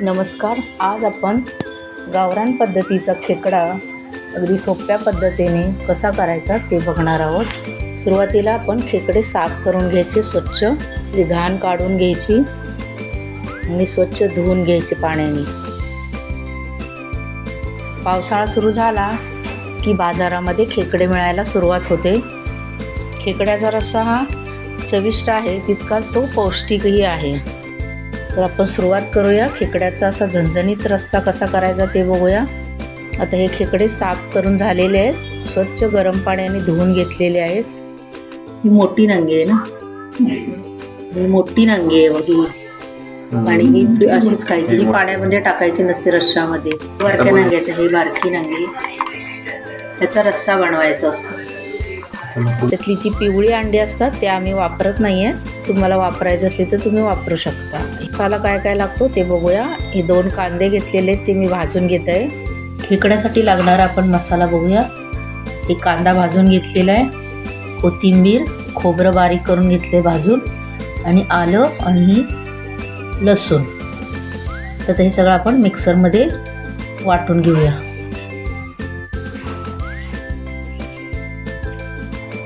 नमस्कार आज आपण गावरान पद्धतीचा खेकडा अगदी सोप्या पद्धतीने कसा करायचा ते बघणार आहोत. सुरुवातीला आपण खेकडे साफ करून घ्यायचे स्वच्छ ती घाण काढून घ्यायची आणि स्वच्छ धुवून घ्यायचे पाण्याने. पावसाळा सुरू झाला की बाजारामध्ये खेकडे मिळायला सुरुवात होते. खेकड्याचा रस्सा हा चविष्ट आहे तितकाच तो पौष्टिकही आहे. तर आपण सुरुवात करूया. खेकड्याचा असा झणझणीत रस्सा कसा करायचा ते बघूया. आता हे खेकडे साफ करून झालेले आहेत. स्वच्छ गरम पाण्याने धुवून घेतलेले आहेत. ही मोठी नांगी आहे ना? ही मोठी नांगी आहे बघ ही. आणि ही अशीच खायची. ही पाण्यामध्ये टाकायची नसते रश्शामध्ये बारक्या नांग्या आहेत. ही बारकी नांगी. त्याचा रस्सा बनवायचा असतो. त्यातली जी पिवळी अंडी असतात त्या आम्ही वापरत नाही आहे तुम्हाला वापरायचे असले तर तुम्ही वापरू शकता. मसाला काय काय लागतो ते बघूया. हे दोन कांदे घेतलेले आहेत ते मी भाजून घेत आहे खेकड्यासाठी लागणारा आपण मसाला बघूया. एक कांदा भाजून घेतलेला आहे. कोथिंबीर खोबरं बारीक करून घेतले भाजून. आणि आलं आणि लसूण. तर हे सगळं आपण मिक्सरमध्ये वाटून घेऊया.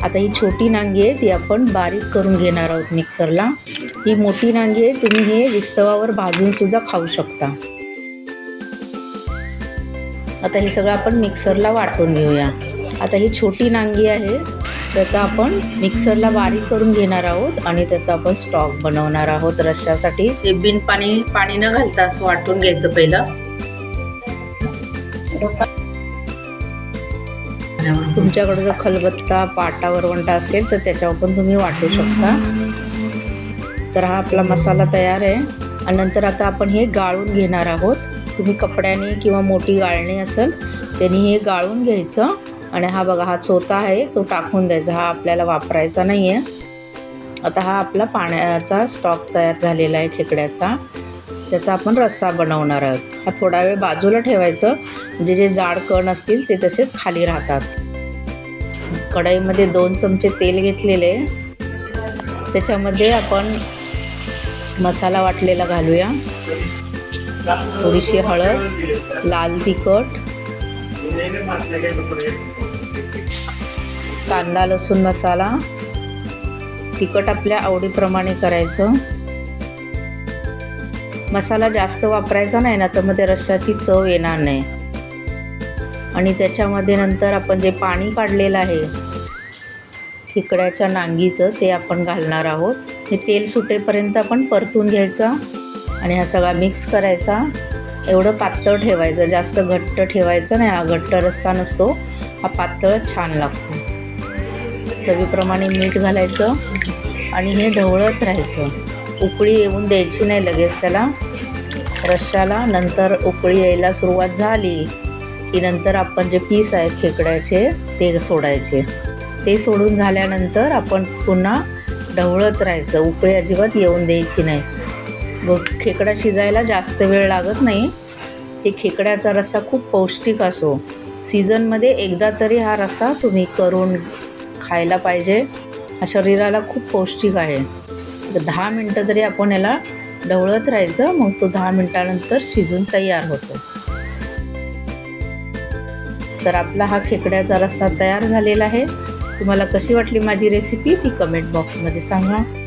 आता ही छोटी नांगी आहे ती आपण बारीक करून घेणार आहोत मिक्सरला. ही मोठी नांगी आहे तुम्ही हे विस्तवावर भाजून सुद्धा खाऊ शकता. आता हे सगळं आपण मिक्सरला वाटून घेऊया. आता ही छोटी नांगी आहे त्याचा आपण मिक्सरला बारीक करून घेणार आहोत आणि त्याचा आपण स्टॉक बनवणार आहोत रश्श्यासाठी. ते बिन पाणी पाणी न घालता असं वाटून घ्यायचं पहिलं. तुमच्याकडे जर खलबत्ता पाटा वरवंटा असेल तर त्याच्यावर पण तुम्ही वाटू शकता. तर हा आपला मसाला तयार आहे. आणि नंतर आता आपण हे गाळून घेणार आहोत. तुम्ही कपड्याने किंवा मोठी गाळणी असेल त्यांनी हे गाळून घ्यायचं. आणि हा बघा हा चोथा आहे तो टाकून द्यायचा. हा आपल्याला वापरायचा नाही आहे आता हा आपला पाण्याचा स्टॉक तयार झालेला आहे खेकड्याचा. त्याचा आपण रस्सा बनवणार आहोत. हा थोडा वेळ बाजूला ठेवायचं. म्हणजे जे जाड कण असतील ते तसेच खाली राहतात. कढईमध्ये दोन चमचे तेल घेतलेले. त्याच्यामध्ये आपण मसाला वाटलेला घालूया. थोडीशी हळद लाल तिखट कांदा लसूण मसाला. तिखट आपल्या आवडीप्रमाणे करायचं. मसाला जास्त वापरायचा नाही ना तर मग ते रश्शाची चव येणार नाही. आणि त्याच्यामध्ये नंतर आपण जे पाणी काढलेलं आहे खेकड्याच्या नांगीचं ते आपण घालणार आहोत. हे तेल सुटेपर्यंत आपण परतून घ्यायचं आणि हा सगळा मिक्स करायचा. एवढं पातळ ठेवायचं जास्त घट्ट ठेवायचं नाही. हा घट्ट रस्सा नसतो हा पातळ छान लागतो. चवीप्रमाणे मीठ घालायचं आणि हे ढवळत राहायचं. उकळी येऊन द्यायची नाही लगेच त्याला. रश्श्याला. नंतर उकळी यायला सुरुवात झाली की नंतर आपण जे पीस आहेत खेकड्याचे ते सोडायचे. ते सोडून झाल्यानंतर आपण पुन्हा ढवळत राहायचं. उकळी अजिबात येऊन द्यायची नाही. व खेकडा शिजायला जास्त वेळ लागत नाही. हे खेकड्याचा रस्सा खूप पौष्टिक असो. सीझनमध्ये एकदा तरी हा रस्सा तुम्ही करून खायला पाहिजे. हा शरीराला खूप पौष्टिक आहे. दहा मिनटं तरी आपण याला ढवळत राहायचं मग तो दहा मिनटानंतर शिजून तयार होतो. तर आपला हा खेकड्याचा रस्सा तयार झालेला आहे. तुम्हाला कशी वाटली माझी रेसिपी ती कमेंट बॉक्समध्ये सांगा.